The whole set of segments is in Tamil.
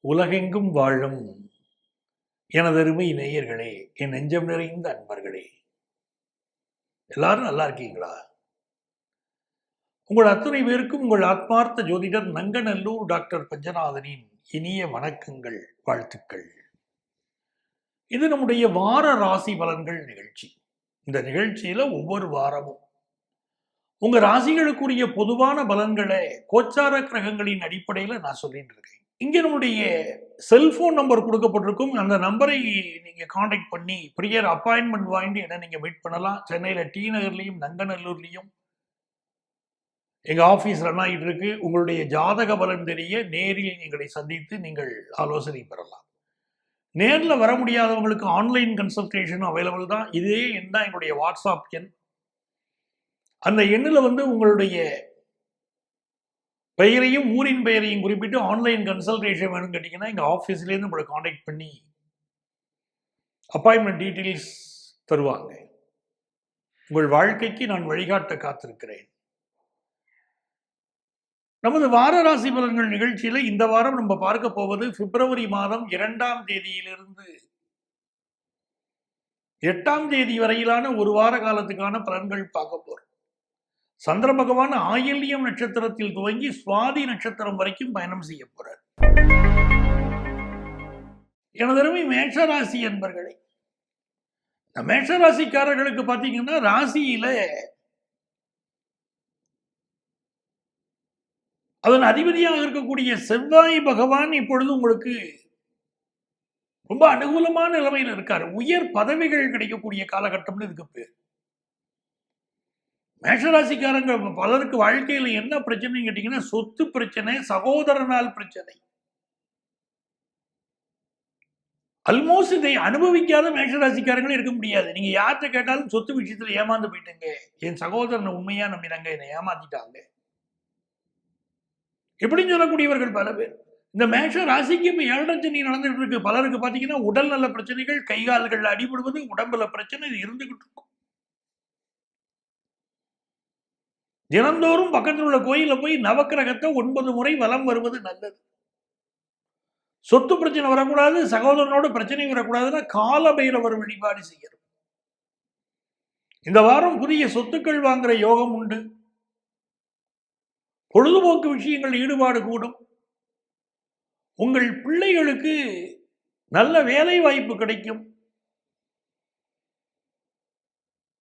உலகெங்கும் வாழும் எனதருமை நேயர்களே என் நெஞ்சம் நிறைந்த அன்பர்களே. எல்லாரும் நல்லா இருக்கீங்களா? உங்கள் அத்தனை பேருக்கும் உங்கள் ஆத்மார்த்த ஜோதிடர் நங்கநல்லூர் டாக்டர் பஞ்சநாதனின் இனிய வணக்கங்கள் வாழ்த்துக்கள். இது நம்முடைய வார ராசி பலன்கள் நிகழ்ச்சி. இந்த நிகழ்ச்சியில ஒவ்வொரு வாரமும் உங்க ராசிகளுக்குரிய பொதுவான பலன்களை கோச்சார கிரகங்களின் அடிப்படையில் நான் சொல்லிட்டு இருக்கேன். இங்கே நம்முடைய செல்போன் நம்பர் கொடுக்கப்பட்டிருக்கும். அந்த நம்பரை நீங்கள் காண்டாக்ட் பண்ணி ப்ரியர் அப்பாயின்மெண்ட் வாங்கிட்டு என்ன நீங்கள் மீட் பண்ணலாம். சென்னையில் டி நகர்லேயும் நங்கநல்லூர்லையும் எங்கள் ஆஃபீஸ் ரன் ஆகிட்டு இருக்கு. உங்களுடைய ஜாதக பலன் தெரிய நேரில் எங்களை சந்தித்து நீங்கள் ஆலோசனை பெறலாம். நேரில் வர முடியாதவங்களுக்கு ஆன்லைன் கன்சல்டேஷன் அவைலபிள் தான். இதே எண் தான் எங்களுடைய வாட்ஸ்அப் எண். அந்த எண்ணில் வந்து உங்களுடைய பெயரையும் ஊரின் பெயரையும் குறிப்பிட்டு ஆன்லைன் கன்சல்டேஷன் வேணும்னு கேட்டிங்கன்னா எங்கள் ஆஃபீஸ்லேருந்து உங்களை காண்டாக்ட் பண்ணி அப்பாயின்மெண்ட் டீட்டெயில்ஸ் தருவாங்க. உங்கள் வாழ்க்கைக்கு நான் வழிகாட்ட காத்திருக்கிறேன். நமது வார ராசி பலன்கள் நிகழ்ச்சியில் இந்த வாரம் நம்ம பார்க்க போவது பிப்ரவரி மாதம் இரண்டாம் தேதியிலிருந்து எட்டாம் தேதி வரையிலான ஒரு வார காலத்துக்கான பலன்கள் பார்க்க போறோம். சந்திர பகவான் ஆயில்யம் நட்சத்திரத்தில் துவங்கி சுவாதி நட்சத்திரம் வரைக்கும் பயணம் செய்ய போறார். எனதருமை மேஷராசி என்பர்களே இந்த மேஷராசிக்காரர்களுக்கு பார்த்தீங்கன்னா ராசியில அதன் அதிபதியாக இருக்கக்கூடிய செவ்வாய் பகவான் இப்பொழுது உங்களுக்கு ரொம்ப அனுகூலமான நிலைமையில் இருக்காரு. உயர் பதவிகள் கிடைக்கக்கூடிய காலகட்டம்னு இதுக்கு பேர். மேஷராசிக்காரங்க பலருக்கு வாழ்க்கையில என்ன பிரச்சனைன்னு கேட்டீங்கன்னா சொத்து பிரச்சனை சகோதரனால் பிரச்சனை. அல்மோஸ்ட் இதை அனுபவிக்காத மேஷராசிக்காரங்களும் இருக்க முடியாது. நீங்க யார்கிட்ட கேட்டாலும் சொத்து விஷயத்துல ஏமாந்து போயிட்டீங்க. என் சகோதரனை உண்மையா நம்பினாங்க என்னை ஏமாத்திட்டாங்க. எப்படின்னு சொல்லக்கூடியவர்கள் பல பேர். இந்த மேஷ ராசிக்கு இப்ப ஏழரை சனி நடந்துகிட்டு இருக்கு. பலருக்கு பாத்தீங்கன்னா உடல் நல பிரச்சனைகள் கை கால்கள்ல அடிபடுவது உடம்புல பிரச்சனை இது இருந்துகிட்டு இருக்கும். தினந்தோறும் பக்கத்தில் உள்ள கோயிலில் போய் நவக்கிரகத்தை ஒன்பது முறை வலம் வருவது நல்லது. சொத்து பிரச்சனை வரக்கூடாது சகோதரனோட பிரச்சனை வரக்கூடாதுன்னா கால பைரவர் வழிபாடு செய்யணும். இந்த வாரம் புதிய சொத்துக்கள் வாங்குற யோகம் உண்டு. பொழுதுபோக்கு விஷயங்கள் ஈடுபாடு கூடும். உங்கள் பிள்ளைகளுக்கு நல்ல வேலை வாய்ப்பு கிடைக்கும்.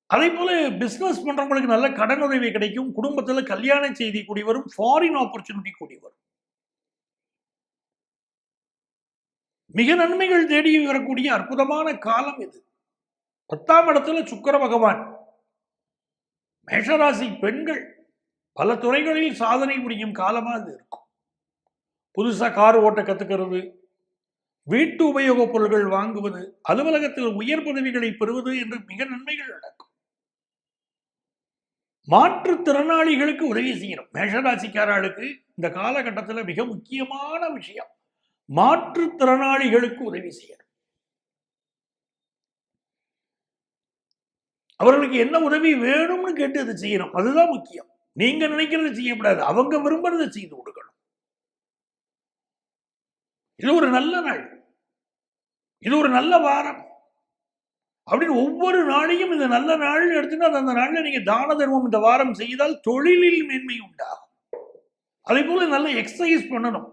அதே போல் பிஸ்னஸ் பண்ணுறவங்களுக்கு நல்ல கடன் உதவி கிடைக்கும். குடும்பத்தில் கல்யாண செய்தி கூடி வரும். ஃபாரின் ஆப்பர்ச்சுனிட்டி கூடி வரும். மிக நன்மைகள் தேடி வரக்கூடிய அற்புதமான காலம் இது. பத்தாம் இடத்துல சுக்கர பகவான். மேஷராசி பெண்கள் பல துறைகளில் சாதனை புரியும் காலமாக இது இருக்கும். புதுசாக கார் ஓட்ட கற்றுக்கிறது வீட்டு உபயோகப் பொருட்கள் வாங்குவது அலுவலகத்தில் உயர் பதவிகளை பெறுவது என்று மிக நன்மைகள் நடக்கும். மாற்றுத்திறனாளிகளுக்கு உதவி செய்யணும். மேஷராசிக்காரர்களுக்கு இந்த காலகட்டத்தில் மிக முக்கியமான விஷயம். மாற்றுத்திறனாளிகளுக்கு உதவி செய்யணும். அவர்களுக்கு என்ன உதவி வேணும்னு கேட்டு அதை செய்யணும். அதுதான் முக்கியம். நீங்க நினைக்கிறது செய்யக்கூடாது அவங்க விரும்புறதை செய்து கொடுக்கணும். இது ஒரு நல்ல நாள். இது ஒரு நல்ல வாரம். அப்படின்னு ஒவ்வொரு நாளையும் இந்த நல்ல நாள் எடுத்துன்னா அந்த நாளில் நீங்க தான தர்மம் இந்த வாரம் செய்தால் தொழிலில் மேன்மை உண்டாகும். அதே போல நல்ல எக்ஸசைஸ் பண்ணணும்.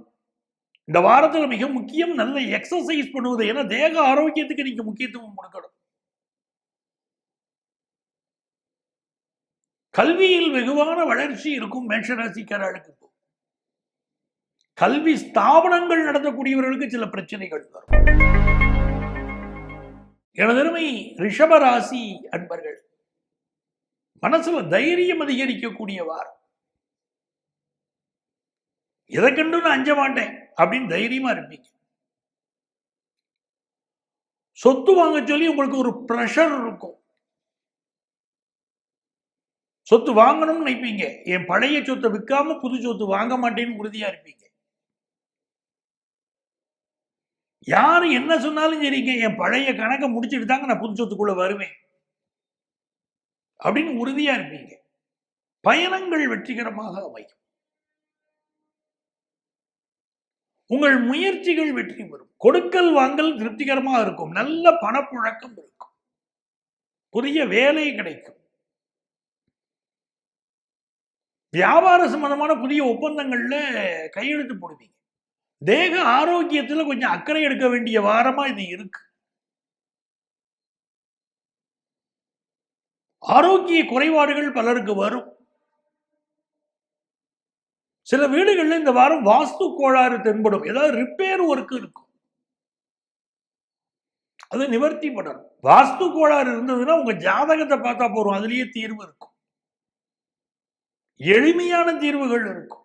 இந்த வாரத்துல மிக முக்கியம் நல்ல எக்ஸசைஸ் பண்ணுவது. ஏன்னா தேக ஆரோக்கியத்துக்கு நீங்க முக்கியத்துவம் கொடுக்கணும். கல்வியில் வெகுவான வளர்ச்சி இருக்கும் மேஷராசிக்காரர்களுக்கு. கல்வி ஸ்தாபனங்கள் நடத்தக்கூடியவர்களுக்கு சில பிரச்சனைகள் வரும். எனதருமை ரிஷபராசி அன்பர்கள் மனசுல தைரியம் அதிகரிக்கக்கூடிய வாரம் எதை கண்டு நான் அஞ்ச மாட்டேன் அப்படின்னு தைரியமா இருப்பீங்க. சொத்து வாங்க சொல்லி உங்களுக்கு ஒரு ப்ரெஷர் இருக்கும். சொத்து வாங்கணும்னு நினைப்பீங்க. என் பழைய சொத்தை விற்காம புது சொத்து வாங்க மாட்டேன்னு உறுதியா இருப்பீங்க. யாரு என்ன சொன்னாலும் சரிங்க என் பழைய கணக்கை முடிச்சுட்டு தாங்க நான் புது சொத்துக்குள்ள வருவேன். அப்படின்னு உறுதியா இருப்பீங்க. பயணங்கள் வெற்றிகரமாக அமையும். உங்கள் முயற்சிகள் வெற்றி பெறும். கொடுக்கல் வாங்கல் திருப்திகரமாக இருக்கும். நல்ல பணப்புழக்கம் இருக்கும். புதிய வேலை கிடைக்கும். வியாபார சம்பந்தமான புதிய ஒப்பந்தங்கள்ல கையெழுத்து போடுவீங்க. தேக ஆரோக்கியத்தில் கொஞ்சம் அக்கறை எடுக்க வேண்டிய வாரமா இது இருக்கு. ஆரோக்கிய குறைபாடுகள் பலருக்கு வரும். சில வீடுகளில் இந்த வாரம் வாஸ்து கோளாறு தென்படும். ஏதாவது ரிப்பேர் ஒர்க் இருக்கும். அது நிவர்த்தி பண்ணணும். வாஸ்து கோளாறு இருந்ததுன்னா உங்க ஜாதகத்தை பார்த்தா போறோம் அதுலயே தீர்வு இருக்கும். எளிமையான தீர்வுகள் இருக்கும்.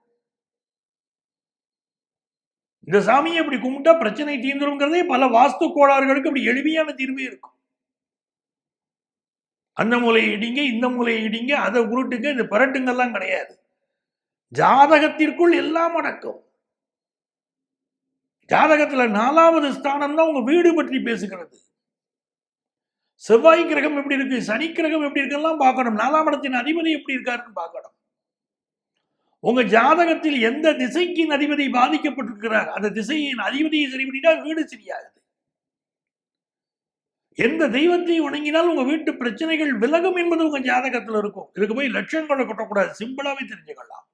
இந்த சாமியை இப்படி கும்பிட்டா பிரச்சனை தீர்ந்துருங்கிறதே பல வாஸ்து கோளாறுகளுக்கு அப்படி எளிமையான தீர்வே இருக்கும். அந்த மூலையை இடிங்க இந்த மூலையை இடிங்க அதை உருட்டுங்க இந்த பரட்டுங்கெல்லாம் கிடையாது. ஜாதகத்திற்குள் எல்லாம் அடக்கும். ஜாதகத்துல நாலாவது ஸ்தானம் தான் உங்க வீடு பற்றி பேசுகிறது. செவ்வாய் கிரகம் எப்படி இருக்கு சனி கிரகம் எப்படி இருக்குலாம் பார்க்கணும். நாலாம் இடத்தின் அதிபதி எப்படி இருக்காருன்னு பார்க்கணும். உங்க ஜாதகத்தில் எந்த திசைக்கின் அதிபதி பாதிக்கப்பட்டிருக்கிறார்? அந்த திசையின் அதிபதியை சரி வீடு சரியாகுது. எந்த தெய்வத்தை உணங்கினால் உங்க வீட்டு பிரச்சனைகள் விலகும் என்பது உங்க ஜாதகத்தில் இருக்கும். இதுக்கு போய் லட்சங்களை கொட்டக்கூடாது. சிம்பிளாவே தெரிஞ்சுக்கலாம்.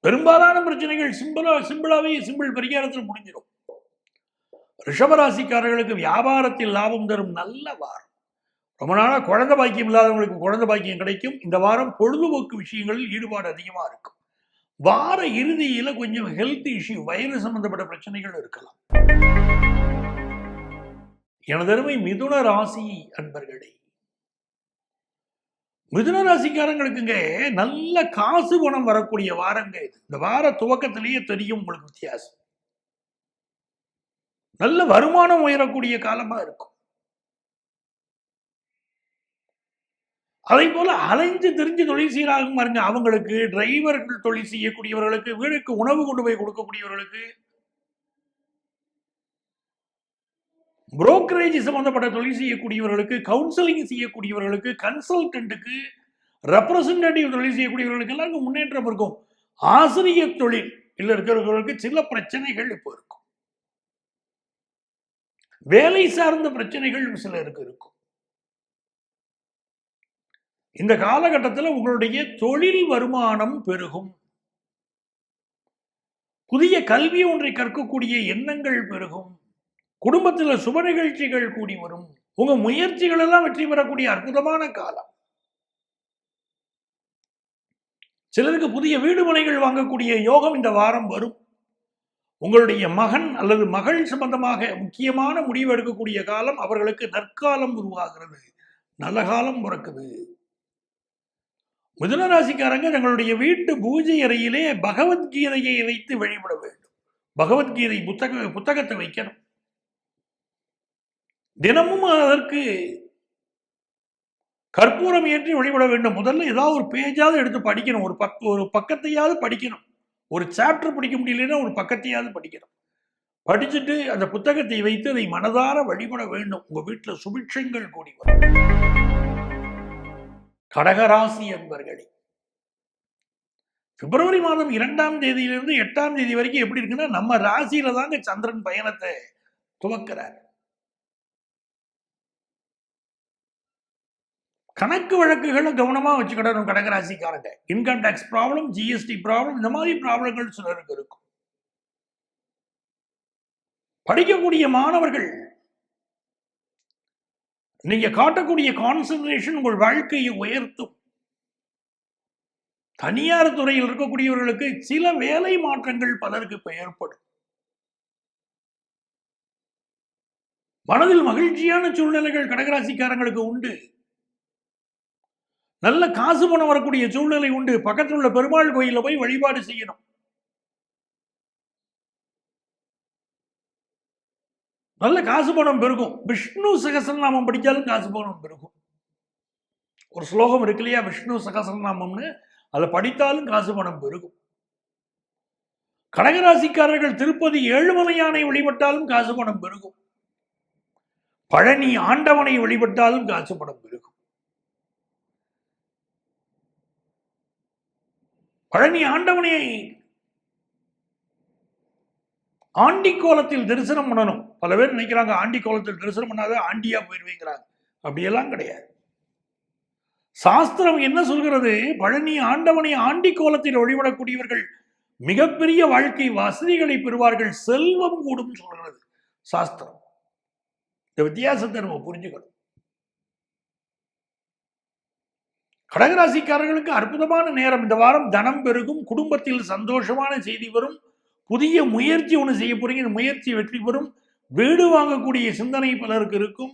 பெரும்பாலான பிரச்சனைகள் சிம்பிளா சிம்பிளாவே சிம்பிள் பரிகாரத்தில் முடிஞ்சிடும். ரிஷபராசிக்காரர்களுக்கு வியாபாரத்தில் லாபம் தரும் நல்ல வாரம். ரொம்ப நாளாக குழந்தை பாக்கியம் இல்லாதவங்களுக்கு குழந்தை பாக்கியம் கிடைக்கும். இந்த வாரம் பொழுதுபோக்கு விஷயங்களில் ஈடுபாடு அதிகமா இருக்கும். வார இறுதியில் கொஞ்சம் ஹெல்த் இஷ்யூ வயிறு சம்பந்தப்பட்ட பிரச்சனைகள் இருக்கலாம். எனதருமை மிதுன ராசி அன்பர்களே மிதுன ராசிக்காரங்களுக்குங்க நல்ல காசு பணம் வரக்கூடிய வாரங்க இது. இந்த வார துவக்கத்திலேயே தெரியும் உங்களுக்கு வித்தியாசம். நல்ல வருமானம் உயரக்கூடிய காலமா இருக்கும். அதே போல அலைஞ்சு தெரிஞ்சு தொழில் செய்கிறாங்க பாருங்க. அவங்களுக்கு டிரைவர்கள் தொழில் செய்யக்கூடியவர்களுக்கு வீடுக்கு உணவு கொண்டு போய் கொடுக்கக்கூடியவர்களுக்கு. புரோக்கரேஜ் சம்பந்தப்பட்ட தொழில் செய்யக்கூடியவர்களுக்கு கவுன்சிலிங் செய்யக்கூடியவர்களுக்கு கன்சல்டன்ட்டுக்கு ரெப்ரசன்டேட்டிவ் தொழில் செய்யக்கூடியவர்களுக்கு எல்லாம் முன்னேற்றம் இருக்கும். ஆசிரியர் தொழில் இல்லை இருக்கிறவர்களுக்கு சில பிரச்சனைகள் இப்போ இருக்கும். வேலை சார்ந்த பிரச்சனைகள் சிலருக்கு இருக்கும். இந்த காலகட்டத்தில் உங்களுடைய தொழில் வருமானம் பெருகும். புதிய கல்வி ஒன்றை கற்கக்கூடிய எண்ணங்கள் பெருகும். குடும்பத்தில் சுப நிகழ்ச்சிகள் கூடி வரும். உங்க முயற்சிகள் எல்லாம் வெற்றி பெறக்கூடிய அற்புதமான காலம். சிலருக்கு புதிய வீடு மனைகள் வாங்கக்கூடிய யோகம் இந்த வாரம் வரும். உங்களுடைய மகன் அல்லது மகள் சம்பந்தமாக முக்கியமான முடிவு எடுக்கக்கூடிய காலம் அவர்களுக்கு நற்காலம் உருவாகிறது. நல்ல காலம் பிறக்குது. மிதுனராசிக்காரங்க தங்களுடைய வீட்டு பூஜை அறையிலே பகவத்கீதையை வைத்து வழிபட வேண்டும். பகவத்கீதை புத்தக புத்தகத்தை வைக்கணும். தினமும் அதற்கு கற்பூரம் ஏற்றி வழிபட வேண்டும். முதல்ல ஏதாவது ஒரு பேஜாவது எடுத்து படிக்கணும். ஒரு பக் ஒரு பக்கத்தையாவது படிக்கணும். ஒரு சாப்டர் படிக்க முடியலன்னா ஒரு பக்கத்தையாவது படிக்கணும். படிச்சுட்டு அந்த புத்தகத்தை வைத்து அதை மனதார வழிபட வேண்டும். உங்க வீட்டுல சுபிட்சங்கள் கூடி வரும். கடகராசி என்பர்களே பிப்ரவரி மாதம் இரண்டாம் தேதியிலிருந்து எட்டாம் தேதி வரைக்கும் எப்படி இருக்குன்னா நம்ம ராசியில தாங்க சந்திரன் பயணத்தை துவக்கிறார். கணக்கு வழக்குகளும் கவனமா வச்சுக்கிடணும் கடகராசிக்காரங்க. Income tax problem GST problem இந்த மாதிரி ப்ராப்ளங்கள் சிலருக்கு இருக்கும். படிக்கக்கூடிய மாணவர்கள் நீங்க காட்டக்கூடிய கான்சன்ட்ரேஷன் உங்கள் வாழ்க்கையை உயர்த்தும். தனியார் துறையில் இருக்கக்கூடியவர்களுக்கு சில வேலை மாற்றங்கள் பலருக்கு ஏற்படும். மனதில் மகிழ்ச்சியான சூழ்நிலைகள் கடகராசிக்காரங்களுக்கு உண்டு. நல்ல காசு பணம் வரக்கூடிய சூழ்நிலை உண்டு. பக்கத்தில் உள்ள பெருமாள் கோயிலில் போய் வழிபாடு செய்யணும். நல்ல காசு பணம் பெருகும். விஷ்ணு சகசரநாமம் படித்தாலும் காசு பணம் பெருகும். ஒரு ஸ்லோகம் இருக்கு இல்லையா? விஷ்ணு சகசரநாமம்னு. அதை படித்தாலும் காசு பணம் பெருகும். கடகராசிக்காரர்கள் திருப்பதி ஏழுமலையானை வழிபட்டாலும் காசு பணம் பெருகும். பழனி ஆண்டவனை வழிபட்டாலும் காசு பணம் பெருகும். பழனி ஆண்டவனை ஆண்டி கோலத்தில் தரிசனம் பண்ணணும். பல பேர் நினைக்கிறாங்க ஆண்டி கோலத்தில் தரிசனம் பண்ணாத ஆண்டியா போயிடுவீங்கிறாங்க அப்படியெல்லாம் கிடையாது. சாஸ்திரம் என்ன சொல்கிறது? பழனி ஆண்டவனை ஆண்டி கோலத்தில் வழிபடக்கூடியவர்கள் மிகப்பெரிய வாழ்க்கை வசதிகளை பெறுவார்கள் செல்வம் கூடும் சொல்கிறது சாஸ்திரம். இந்த வித்தியாசத்தை நம்ம புரிஞ்சுக்கணும். கடகராசிக்காரர்களுக்கு அற்புதமான நேரம். இந்த வாரம் தனம் பெருகும் குடும்பத்தில் சந்தோஷமான செய்தி வரும் புதிய முயற்சி ஒன்று செய்ய போறீங்க. இந்த முயற்சி வெற்றி பெறும். வீடு வாங்கக்கூடிய சிந்தனை பலருக்கு இருக்கும்.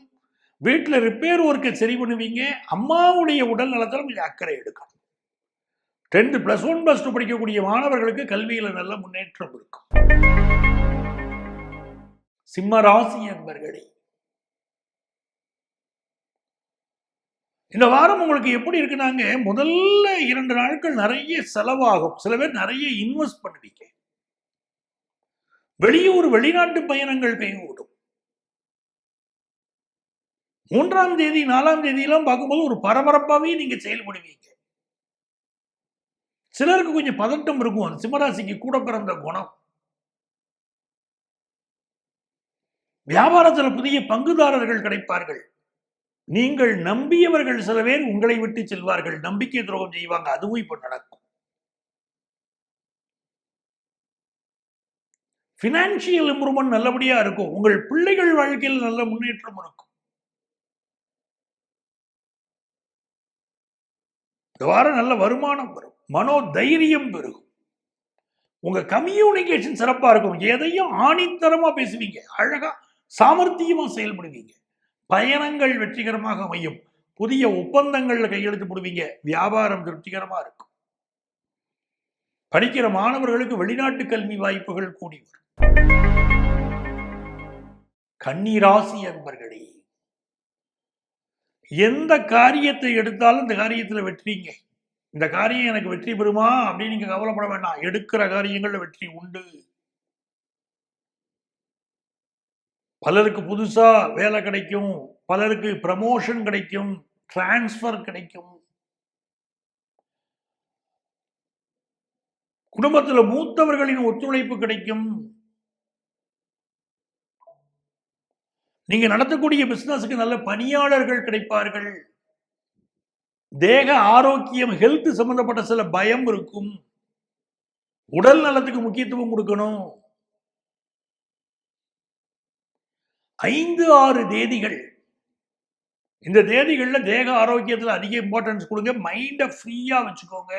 வீட்டில் ரிப்பேர் ஒர்க்கை சரி பண்ணுவீங்க. அம்மாவுடைய உடல் நலத்தில் கொஞ்சம் அக்கறை எடுக்கணும். Tenth plus one plus two படிக்கக்கூடிய மாணவர்களுக்கு கல்வியில் நல்ல முன்னேற்றம் இருக்கும். சிம்ம ராசி என்பர்களே இந்த வாரம் உங்களுக்கு எப்படி இருக்குனாங்க முதல்ல இரண்டு நாட்கள் நிறைய செலவாகும். சில பேர் நிறைய இன்வெஸ்ட் பண்ணுவீங்க. வெளியூர் வெளிநாட்டு பயணங்கள் கைகூடும் மூன்றாம் தேதி நாலாம் தேதியெல்லாம் பார்க்கும்போது ஒரு பரபரப்பாவே நீங்க செயல்படுவீங்க. சிலருக்கு கொஞ்சம் பதட்டம் இருக்கும். அது சிம்மராசிக்கு கூட பிறந்த குணம். வியாபாரத்தில் புதிய பங்குதாரர்கள் கிடைப்பார்கள். நீங்கள் நம்பியவர்கள் சில பேர் உங்களை விட்டு செல்வார்கள். நம்பிக்கை துரோகம் செய்வாங்க. அதுவும் இப்ப நடக்கும். ஃபினான்ஷியல் இம்ப்ரூவ்மெண்ட் நல்லபடியா இருக்கும். உங்கள் பிள்ளைகள் வாழ்க்கையில் நல்ல முன்னேற்றம் இருக்கும். இந்த வாரம் நல்ல வருமானம் வரும். மனோ தைரியம் பெருகும். உங்க கம்யூனிகேஷன் சிறப்பா இருக்கும். எதையும் ஆணித்தரமா பேசுவீங்க. அழகா சாமர்த்தியமா செயல்படுவீங்க. பயணங்கள் வெற்றிகரமாக அமையும். புதிய ஒப்பந்தங்கள்ல கையெழுத்து போடுவீங்க. வியாபாரம் திருப்திகரமா இருக்கும். படிக்கிற மாணவர்களுக்கு வெளிநாட்டு கல்வி வாய்ப்புகள் கூடி வரும். கன்னிராசி அன்பர்களே எந்த காரியத்தை எடுத்தாலும் இந்த காரியத்தில் வெற்றிங்க. இந்த காரியம் எனக்கு வெற்றி பெறுமா அப்படின்னு நீங்க கவலைப்பட வேண்டாம். எடுக்கிற காரியங்கள்ல வெற்றி உண்டு. பலருக்கு புதுசா வேலை கிடைக்கும். பலருக்கு ப்ரமோஷன் கிடைக்கும். டிரான்ஸ்ஃபர் கிடைக்கும். குடும்பத்துல மூத்தவர்களின் ஒத்துழைப்பு கிடைக்கும். நீங்க நடத்தக்கூடிய பிஸ்னஸுக்கு நல்ல பணியாளர்கள் கிடைப்பார்கள். தேக ஆரோக்கியம் ஹெல்த் சம்பந்தப்பட்ட சில பயம் இருக்கும். உடல் நலத்துக்கு முக்கியத்துவம் கொடுக்கணும். ஐந்து ஆறு தேதிகள். இந்த தேதிகள்ல தேக ஆரோக்கியத்துல அதிக இம்பார்ட்டன்ஸ் கொடுங்க. மைண்டை ஃப்ரீயாக வச்சுக்கோங்க.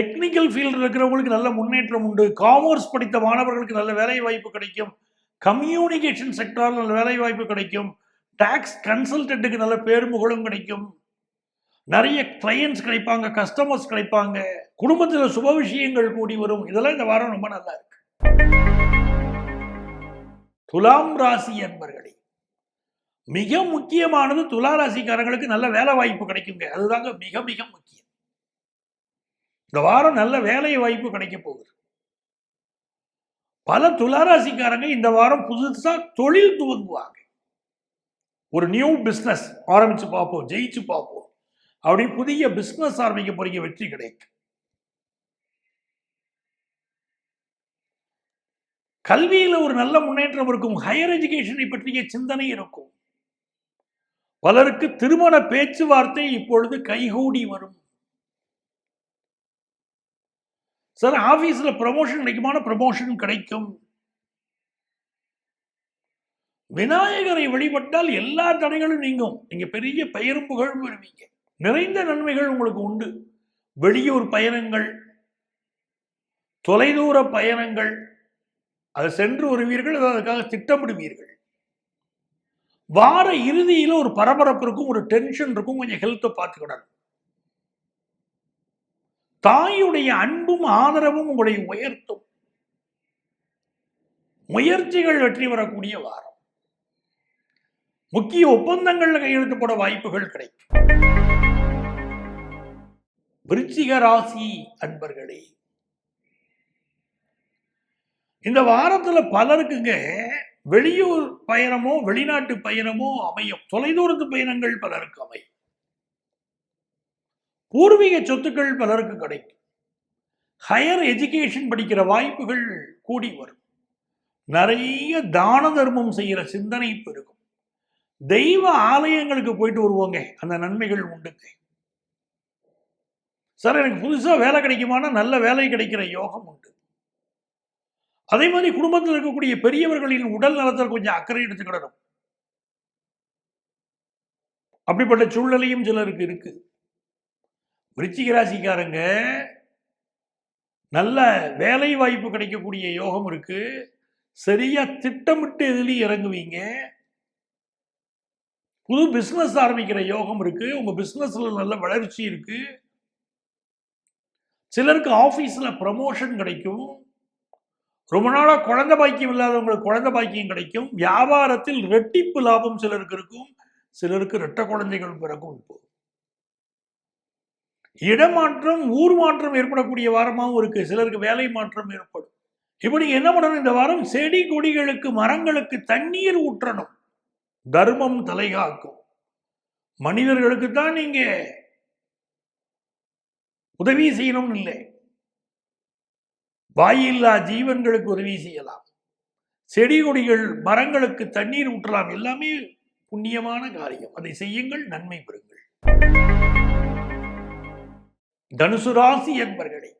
டெக்னிக்கல் ஃபீல்டு இருக்கிறவங்களுக்கு நல்ல முன்னேற்றம் உண்டு. காமர்ஸ் படித்த மாணவர்களுக்கு நல்ல வேலை வாய்ப்பு கிடைக்கும். கம்யூனிகேஷன் செக்டாரில் நல்ல வேலை வாய்ப்பு கிடைக்கும் டாக்ஸ் கன்சல்டண்ட்டுக்கு நல்ல பேருமுகளும் கிடைக்கும். நிறைய கிளையன்ஸ் கிடைப்பாங்க கஸ்டமர்ஸ் கிடைப்பாங்க. குடும்பத்தில் சுப விஷயங்கள் கூடி வரும். இதெல்லாம் இந்த வாரம் ரொம்ப நல்லா இருக்கு. துலாம் ராசி என்பர்களே மிக முக்கியமானது துலா ராசிக்காரங்களுக்கு நல்ல வேலை வாய்ப்பு கிடைக்குங்க. அதுதாங்க மிக மிக முக்கியம். இந்த வாரம் நல்ல வேலை வாய்ப்பு கிடைக்க போகுது. பல துளாராசிக்காரங்க இந்த வாரம் புதுசா தொழில் துவங்குவாங்க. ஒரு நியூ பிஸ்னஸ் ஆரம்பிச்சு பார்ப்போம் ஜெயிச்சு பார்ப்போம். அப்படி புதிய பிஸ்னஸ் ஆரம்பிக்க போறீங்க வெற்றி கிடைக்கும் கல்வியில் ஒரு நல்ல முன்னேற்றம் இருக்கும் ஹையர் எஜுகேஷனை பற்றிய சிந்தனை இருக்கும். பலருக்கு திருமண பேச்சுவார்த்தை இப்பொழுது கைகூடி வரும். சார் ஆபீஸ்ல ப்ரமோஷன் கிடைக்குமான ப்ரமோஷன் கிடைக்கும். விநாயகரை வழிபட்டால் எல்லா தடைகளும் நீங்கும். நீங்க பெரிய பெயரும் புகழும் வருவீங்க. நிறைந்த நன்மைகள் உங்களுக்கு உண்டு. வெளியூர் பயணங்கள் தொலைதூர பயணங்கள் அது சென்று வருவீர்கள் அதுக்காக திட்டமிடுவீர்கள். வார இறுதியில ஒரு பரபரப்பு இருக்கும் ஒரு டென்ஷன் இருக்கும் கொஞ்சம் ஹெல்த்தை பார்த்துக்கிடணும். தாயுடைய அன்பும் ஆதரவும் உங்களை உயர்த்தும். முயற்சிகள் வெற்றி பெறக்கூடிய வாரம். முக்கிய ஒப்பந்தங்கள் கையெழுத்தப்பட வாய்ப்புகள் கிடைக்கும். விருச்சிக ராசி அன்பர்களே இந்த வாரத்துல பலருக்குங்க வெளியூர் பயணமோ வெளிநாட்டு பயணமோ அமையும். தொலைதூரத்து பயணங்கள் பலருக்கு அமையும். பூர்வீக சொத்துக்கள் பலருக்கு கிடைக்கும். ஹையர் எஜுகேஷன் படிக்கிற வாய்ப்புகள் கூடி வரும். நிறைய தான தர்மம் செய்கிற சிந்தனை பெருகும். தெய்வ ஆலயங்களுக்கு போயிட்டு வருவோங்க. அந்த நன்மைகள் உண்டுங்க சார் எனக்கு புதுசாக வேலை கிடைக்குமானா நல்ல வேலை கிடைக்கிற யோகம் உண்டு. அதே மாதிரி குடும்பத்தில் இருக்கக்கூடிய பெரியவர்களின் உடல் நலத்தில் கொஞ்சம் அக்கறை எடுத்துக்கிடணும். அப்படிப்பட்ட சூழ்நிலையும் சிலருக்கு இருக்குது விருச்சிக ராசிக்காரங்க நல்ல வேலை வாய்ப்பு கிடைக்கக்கூடிய யோகம் இருக்கு. சரியா திட்டமிட்டு எதுலையும் இறங்குவீங்க. புது பிசினஸ் ஆரம்பிக்கிற யோகம் இருக்கு. உங்க பிசினஸ்ல நல்ல வளர்ச்சி இருக்கு. சிலருக்கு ஆபீஸ்ல ப்ரமோஷன் கிடைக்கும். ரொம்ப நாளாக குழந்தை பாக்கியம் இல்லாதவங்களுக்கு குழந்தை பாக்கியம் கிடைக்கும். வியாபாரத்தில் ரெட்டிப்பு லாபம் சிலருக்கு இருக்கும். சிலருக்கு ரெட்ட குழந்தைகள் பிறக்கும் இப்போ. இடமாற்றம் ஊர் மாற்றம் ஏற்படக்கூடிய வாரமாகவும் இருக்கு. சிலருக்கு வேலை மாற்றம் ஏற்படும். இப்படி என்ன பண்ணணும்? இந்த வாரம் செடி கொடிகளுக்கு மரங்களுக்கு தண்ணீர் ஊற்றணும். தர்மம் தலைகாக்கும். மனிதர்களுக்கு தான் நீங்க உதவி செய்யணும்னு இல்லை. வாயில்லா ஜீவன்களுக்கு உதவி செய்யலாம். செடி கொடிகள் மரங்களுக்கு தண்ணீர் ஊற்றலாம். எல்லாமே புண்ணியமான காரியம். அதை செய்யுங்கள் நன்மை பெறுங்கள். தனுசு ராசி என்பர்களே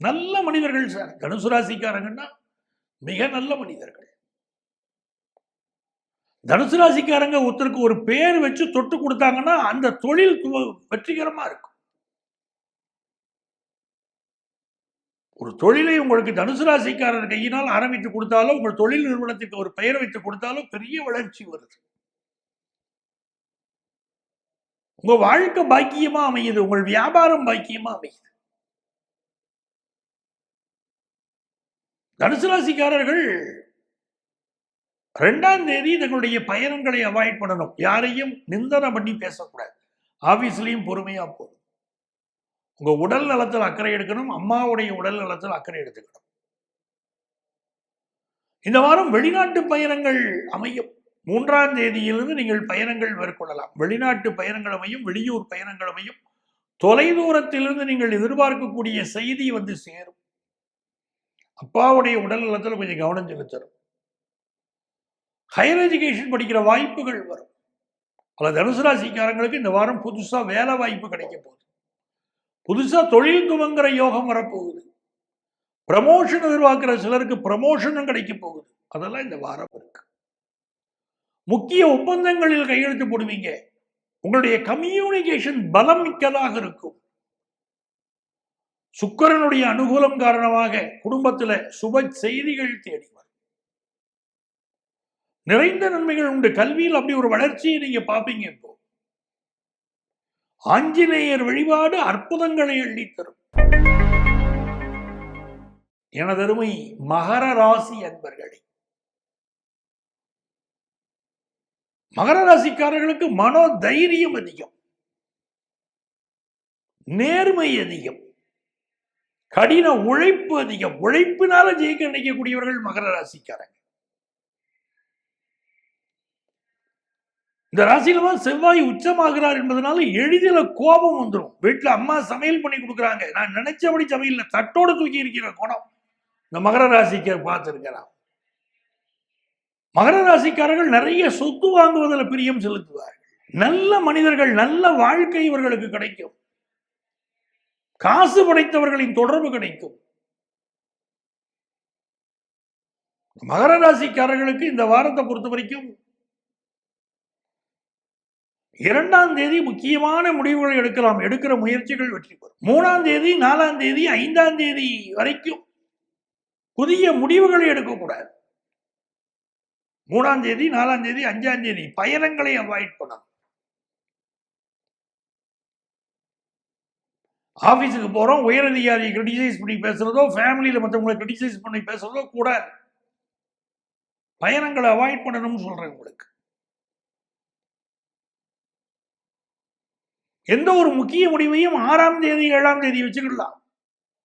நல்ல மனிதர்கள் சார். தனுசு ராசிக்காரங்கன்னா மிக நல்ல மனிதர்கள். தனுசு ராசிக்காரங்க ஒருத்தருக்கு ஒரு பேர் வச்சு தொட்டு கொடுத்தாங்கன்னா அந்த தொழில் வெற்றிகரமா இருக்கும். ஒரு தொழிலை உங்களுக்கு தனுசு ராசிக்காரர் கையினால் ஆரம்பித்து கொடுத்தாலோ உங்கள் தொழில் நிறுவனத்துக்கு ஒரு பெயர் வைத்து கொடுத்தாலோ பெரிய வளர்ச்சி வருது. உங்க வாழ்க்கை பாக்கியமா அமையுது உங்கள் வியாபாரம் பாக்கியமா அமையுது. தனுசு ராசிக்காரர்கள் ரெண்டாம் தேதி தங்களுடைய பயணங்களை அவாய்ட் பண்ணணும். யாரையும் நிந்தனை பண்ணி பேசக்கூடாது. ஆபீஸ்லயும் பொறுமையா போகணும். உங்க உடல் நலத்தில் அக்கறை எடுக்கணும். அம்மாவுடைய உடல் நலத்தில் அக்கறை எடுத்துக்கணும். இந்த வாரம் வெளிநாட்டு பயணங்கள் அமையும். மூன்றாம் தேதியிலிருந்து நீங்கள் பயணங்கள் மேற்கொள்ளலாம். வெளிநாட்டு பயணங்களமையும் வெளியூர் பயணங்களமையும் தொலைதூரத்திலிருந்து நீங்கள் எதிர்பார்க்கக்கூடிய செய்தி வந்து சேரும். அப்பாவுடைய உடல் நலத்தில் கொஞ்சம் கவனம் செலுத்தணும். ஹையர் எஜுகேஷன் படிக்கிற வாய்ப்புகள் வரும். பல தனுசு ராசிக்காரங்களுக்கு இந்த வாரம் புதுசா வேலை வாய்ப்பு கிடைக்க போகுது. புதுசா தொழில் துவங்குற யோகம் வரப்போகுது. ப்ரமோஷன் எதிர்பார்க்கிற சிலருக்கு ப்ரமோஷனும் கிடைக்க போகுது. அதெல்லாம் இந்த வாரம் முக்கிய ஒப்பந்தங்களில் கையெழுத்து போடுவீங்க உங்களுடைய கம்யூனிகேஷன் பலம் மிக்கதாக இருக்கும். சுக்கரனுடைய அனுகூலம் காரணமாக குடும்பத்துல சுப செய்திகள் தேடி வரும். நிறைந்த நன்மைகள் உண்டு. கல்வியில் அப்படி ஒரு வளர்ச்சியை நீங்க பார்ப்பீங்க இப்போ. ஆஞ்சநேயர் வழிபாடு அற்புதங்களை அள்ளித் தரும். எனதருமை மகர ராசி அன்பர்களே மகர ராசிக்காரர்களுக்கு மனோ தைரியம் அதிகம். நேர்மை அதிகம். கடின உழைப்பு அதிகம். உழைப்பினால ஜெயிக்க நினைக்கக்கூடியவர்கள் மகர ராசிக்காரங்க. இந்த ராசியில தான் செவ்வாய் உச்சமாகிறார் என்பதனால எளிதில கோபம் வந்துடும் வீட்டுல அம்மா சமையல் பண்ணி கொடுக்குறாங்க. நான் நினைச்சபடி சமையல் தட்டோட தூக்கி இருக்கிற குணம் இந்த மகர ராசிக்கு பார்த்திருக்கிறான் மகர ராசிக்காரர்கள் நிறைய சொத்து வாங்குவதில் பிரியம் செலுத்துவார்கள். நல்ல மனிதர்கள் நல்ல வாழ்க்கை இவர்களுக்கு கிடைக்கும். காசு படைத்தவர்களின் தொடர்பு கிடைக்கும். மகர ராசிக்காரர்களுக்கு இந்த வாரத்தை பொறுத்த வரைக்கும் இரண்டாம் தேதி முக்கியமான முடிவுகளை எடுக்கலாம் எடுக்கிற முயற்சிகள் வெற்றி பெறும். மூணாம் தேதி நாலாம் தேதி ஐந்தாம் தேதி வரைக்கும் புதிய முடிவுகளை எடுக்கக்கூடாது. மூணாம் தேதி நாலாம் தேதி அஞ்சாம் தேதி. பயணங்களை அவாய்ட் பண்ணணும். ஆபீஸுக்கு போறோம் உயரதிகாரியை கிரிட்டிசைஸ் பண்ணி பேசுறதோ ஃபேமிலியில மற்றவங்களை கிரிட்டிசைஸ் பண்ணி பேசுறதோ கூட பயணங்களை அவாய்ட் பண்ணணும்னு சொல்றேன் உங்களுக்கு. எந்த ஒரு முக்கிய முடிவையும் ஆறாம் தேதி ஏழாம் தேதி வச்சுக்கிடலாம்.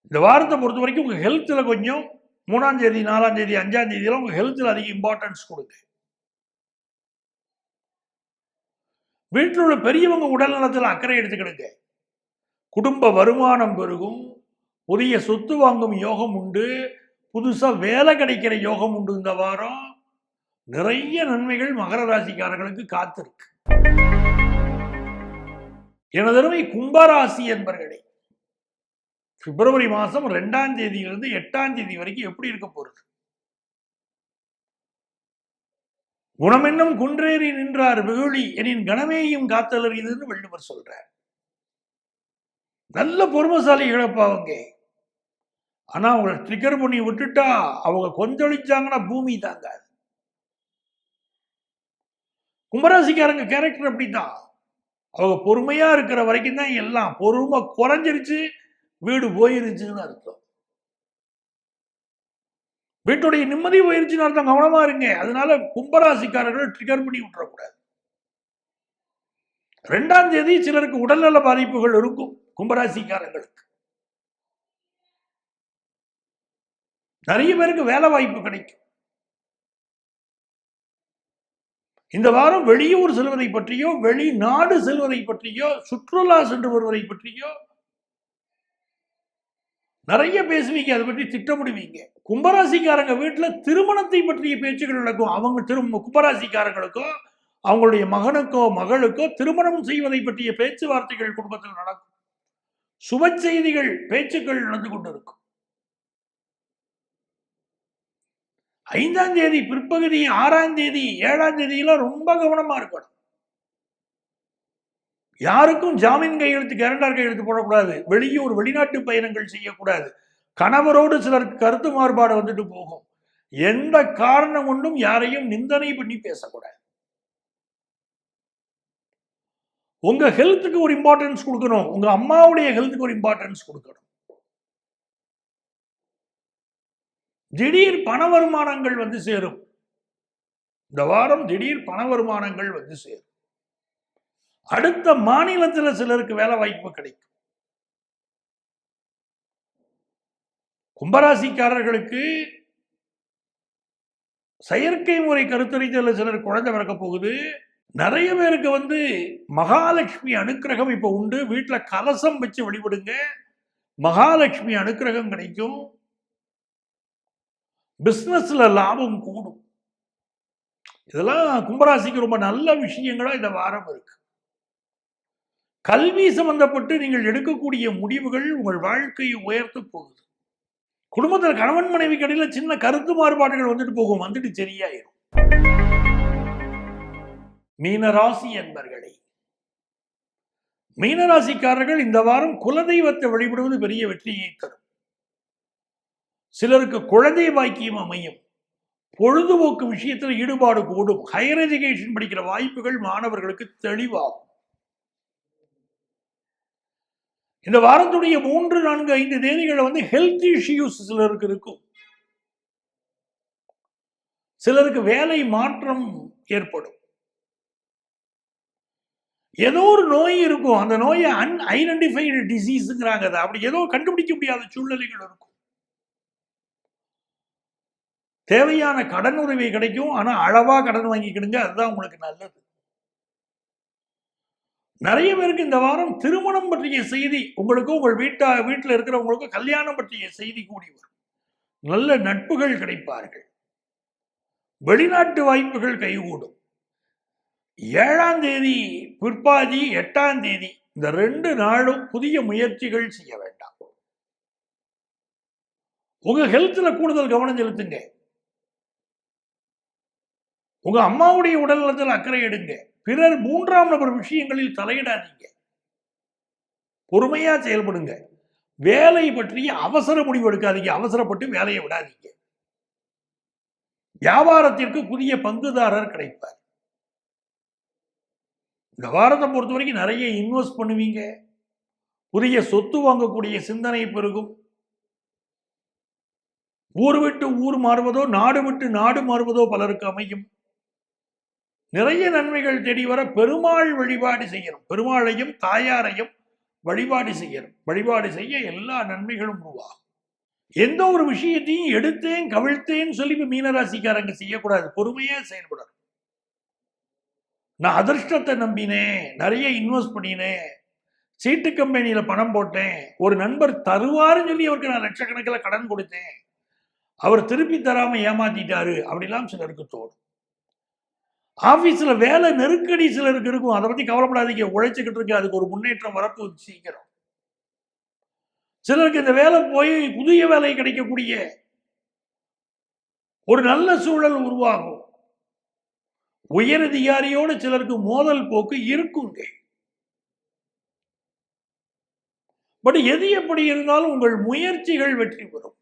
இந்த வாரத்தை பொறுத்த வரைக்கும் உங்க ஹெல்த்ல கொஞ்சம் மூணாம் தேதி நாலாம் தேதி அஞ்சாம் தேதியெல்லாம் உங்க ஹெல்த்தில் அதிக இம்பார்ட்டன்ஸ் கொடுங்க வீட்டில் உள்ள பெரியவங்க உடல் நலத்தில் அக்கறை எடுத்துக்கிடுங்க. குடும்ப வருமானம் பெருகும். புதிய சொத்து வாங்கும் யோகம் உண்டு. புதுசாக வேலை கிடைக்கிற யோகம் உண்டு இந்த வாரம். நிறைய நன்மைகள் மகர ராசிக்காரர்களுக்கு காத்திருக்கு. எனதருமை கும்பராசி என்பர்களே பிப்ரவரி மாதம் ரெண்டாம் தேதியிலிருந்து எட்டாம் தேதி வரைக்கும் எப்படி இருக்க போறது குணமென்னும் குன்றேறி நின்றார் வெகுளி எனின் கணமேயும் காத்தலறியதுன்னு வள்ளுவர் சொல்றார். நல்ல பொறுமசாலி இழப்பாவங்க ஆனா அவங்களை ட்ரிகர் பண்ணி விட்டுட்டா அவங்க கொஞ்சொழிச்சாங்கன்னா பூமி தாங்க கும்பராசிக்காரங்க கேரக்டர் அப்படிதான் அவங்க பொறுமையா இருக்கிற வரைக்கும் தான் எல்லாம் பொறுமை குறைஞ்சிருச்சு. வீடு போயிருச்சுன்னு அர்த்தம். வீட்டுடைய நிம்மதி போயிருச்சுன்னு அர்த்தம். கவனமா இருங்க. அதனால கும்பராசிக்காரர்கள் ட்ரிகர் பண்ணி விட்டுறக்கூடாது. ரெண்டாம் தேதி சிலருக்கு உடல்நல பாதிப்புகள் இருக்கும் கும்பராசிக்காரங்களுக்கு நிறைய பேருக்கு வேலை வாய்ப்பு கிடைக்கும். இந்த வாரம் வெளியூர் செல்வதை பற்றியோ வெளிநாடு செல்வதை பற்றியோ சுற்றுலா சென்று வருவதை பற்றியோ நிறைய பேசுவீங்க அதை பற்றி திட்டமிடுவீங்க. கும்பராசிக்காரங்க வீட்டுல திருமணத்தை பற்றிய பேச்சுகள் நடக்கும். அவங்க திரு கும்பராசிக்காரங்களுக்கோ அவங்களுடைய மகனுக்கோ மகளுக்கோ திருமணம் செய்வதை பற்றிய பேச்சுவார்த்தைகள் குடும்பத்தில் நடக்கும். சுப செய்திகள் பேச்சுக்கள் நடந்து கொண்டிருக்கும். ஐந்தாம் தேதி பிற்பகுதி ஆறாம் தேதி ஏழாம் தேதியெல்லாம் ரொம்ப கவனமா இருக்கணும். யாருக்கும் ஜாமீன் கையெழுத்து கேரண்டார் கையெழுத்து போடக்கூடாது. வெளியூர் வெளிநாட்டு பயணங்கள் செய்யக்கூடாது. கணவரோடு சிலருக்கு கருத்து மாறுபாடு வந்துட்டு போகும். எந்த காரணம் கொண்டும் யாரையும் நிந்தனை பண்ணி பேசக்கூடாது. உங்க ஹெல்த்துக்கு ஒரு இம்பார்ட்டன்ஸ் கொடுக்கணும். உங்க அம்மாவுடைய ஹெல்த்துக்கு ஒரு இம்பார்ட்டன்ஸ் கொடுக்கணும். திடீர் பண வருமானங்கள் வந்து சேரும். இந்த வாரம் திடீர் பண வருமானங்கள் வந்து சேரும். அடுத்த மாநிலத்தில் சிலருக்கு வேலை வாய்ப்பு கிடைக்கும். கும்பராசிக்காரர்களுக்கு செயற்கை முறை கருத்தரித்தல சிலர் குழந்தை பிறக்க போகுது. நிறைய பேருக்கு வந்து மகாலட்சுமி அனுக்கிரகம் இப்ப உண்டு. வீட்டில் கலசம் வச்சு வழிபடுங்க. மகாலட்சுமி அனுக்கிரகம் கிடைக்கும். பிஸ்னஸில் லாபம் கூடும். இதெல்லாம் கும்பராசிக்கு ரொம்ப நல்ல விஷயங்களா இந்த வாரம் இருக்கு. கல்வி சம்பந்தப்பட்டு நீங்கள் எடுக்கக்கூடிய முடிவுகள் உங்கள் வாழ்க்கையை உயர்த்த போகுது. குடும்பத்தில் கணவன் மனைவி கடையில் சின்ன கருத்து மாறுபாடுகள் வந்துட்டு போகும். வந்துட்டு சரியாயிரும். மீனராசி என்பர்களை மீனராசிக்காரர்கள் இந்த வாரம் குலதெய்வத்தை வழிபடுவது பெரிய வெற்றியை தரும். சிலருக்கு குழந்தை பாக்கியம் அமையும். பொழுதுபோக்கு விஷயத்தில் ஈடுபாடு கூடும். ஹையர் எஜுகேஷன் படிக்கிற வாய்ப்புகள் மாணவர்களுக்கு தெளிவாகும். இந்த வாரத்துடைய மூன்று நான்கு ஐந்து தேதிகளை வந்து ஹெல்த் இஷ்யூஸ் சிலருக்கு இருக்கும். சிலருக்கு வேலை மாற்றம் ஏற்படும். ஏதோ ஒரு நோய் இருக்கும். அந்த நோயை அன் ஐடென்டிஃபைடு டிசீஸுங்கிறாங்க அதை. அப்படி ஏதோ கண்டுபிடிக்க முடியாத சூழ்நிலைகள் இருக்கும். தேவையான கடன் உதவி கிடைக்கும். ஆனா அளவா கடன் வாங்கிக்கிடுங்க. அதுதான் உங்களுக்கு நல்லது. நிறைய பேருக்கு இந்த வாரம் திருமணம் பற்றிய செய்தி உங்களுக்கும் உங்கள் வீட்டா வீட்டில் இருக்கிறவங்களுக்கும் கல்யாணம் பற்றிய செய்தி கூடி வரும். நல்ல நட்புகள் கிடைப்பார்கள். வெளிநாட்டு வாய்ப்புகள் கைகூடும். ஏழாம் தேதி பிற்பாதி எட்டாம் தேதி இந்த ரெண்டு நாளும் புதிய முயற்சிகள் செய்ய வேண்டாம். உங்க ஹெல்த்தில் கூடுதல் கவனம் செலுத்துங்க. உங்க அம்மாவுடைய உடல் நலத்தில் அக்கறை எடுங்க. பிறர் மூன்றாம் நபர் விஷயங்களில் தலையிடாதீங்க. பொறுமையா செயல்படுங்க. வேலை பற்றிய அவசர முடிவு எடுக்காதீங்க. அவசரப்பட்டு வேலையை விடாதீங்க. வியாபாரத்திற்கு புதிய பங்குதாரர் கிடைப்பார். இந்த வாரத்தை பொறுத்த வரைக்கும் நிறைய இன்வெஸ்ட் பண்ணுவீங்க. புதிய சொத்து வாங்கக்கூடிய சிந்தனை பெருகும். ஊர் விட்டு ஊர் மாறுவதோ நாடு விட்டு நாடு மாறுவதோ பலருக்கு அமையும். நிறைய நன்மைகள் தேடி வர பெருமாள் வழிபாடு செய்யணும். பெருமாளையும் தாயாரையும் வழிபாடு செய்யணும். வழிபாடு செய்ய எல்லா நன்மைகளும் உருவாகும். எந்த ஒரு விஷயத்தையும் எடுத்தேன் கவிழ்த்தேன்னு சொல்லி இப்போ மீனராசிக்காரங்க செய்யக்கூடாது. பொறுமையா செயல்படணும். நான் அதிர்ஷ்டத்தை நம்பினேன் நிறைய இன்வெஸ்ட் பண்ணினேன் சீட்டு கம்பெனியில பணம் போட்டேன் ஒரு நண்பர் தருவாருன்னு சொல்லி அவருக்கு நான் லட்சக்கணக்கில் கடன் கொடுத்தேன். அவர் திருப்பி தராம ஏமாத்திட்டாரு. அப்படிலாம் சிலருக்கு தோணும். ஆபீஸ்ல வேலை நெருக்கடி சிலருக்கு இருக்கும். அதை பத்தி கவலைப்படாதீங்க. உழைச்சிக்கிட்டு இருக்கு அதுக்கு ஒரு முன்னேற்றம் வரப்போகுது சீக்கிரம். சிலருக்கு இந்த வேலை போய் புதிய வேலை கிடைக்கக்கூடிய ஒரு நல்ல சூழல் உருவாகும். உயரதிகாரியோடு சிலருக்கு மோதல் போக்கு இருக்குங்க. பட் எது எப்படி இருந்தாலும் உங்கள் முயற்சிகள் வெற்றி பெறும்.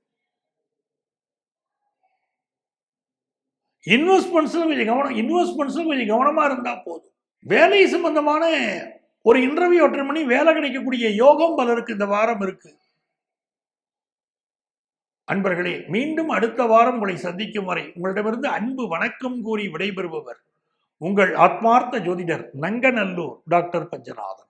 இன்வெஸ்ட்மெண்ட்ஸில் கொஞ்சம் கவனம் இன்வெஸ்ட்மெண்ட்ஸும் கொஞ்சம் கவனமா இருந்தா போதும். வேலை சம்பந்தமான ஒரு இன்டர்வியூ அட்டன் பண்ணி வேலை கிடைக்கக்கூடிய யோகம் பலருக்கு இந்த வாரம் இருக்கு. அன்பர்களே மீண்டும் அடுத்த வாரம் உங்களை சந்திக்கும் வரை உங்களிடமிருந்து அன்பு வணக்கம் கூறி விடைபெறுபவர் உங்கள் ஆத்மார்த்த ஜோதிடர் நங்கநல்லூர் டாக்டர் பஞ்சநாதன்.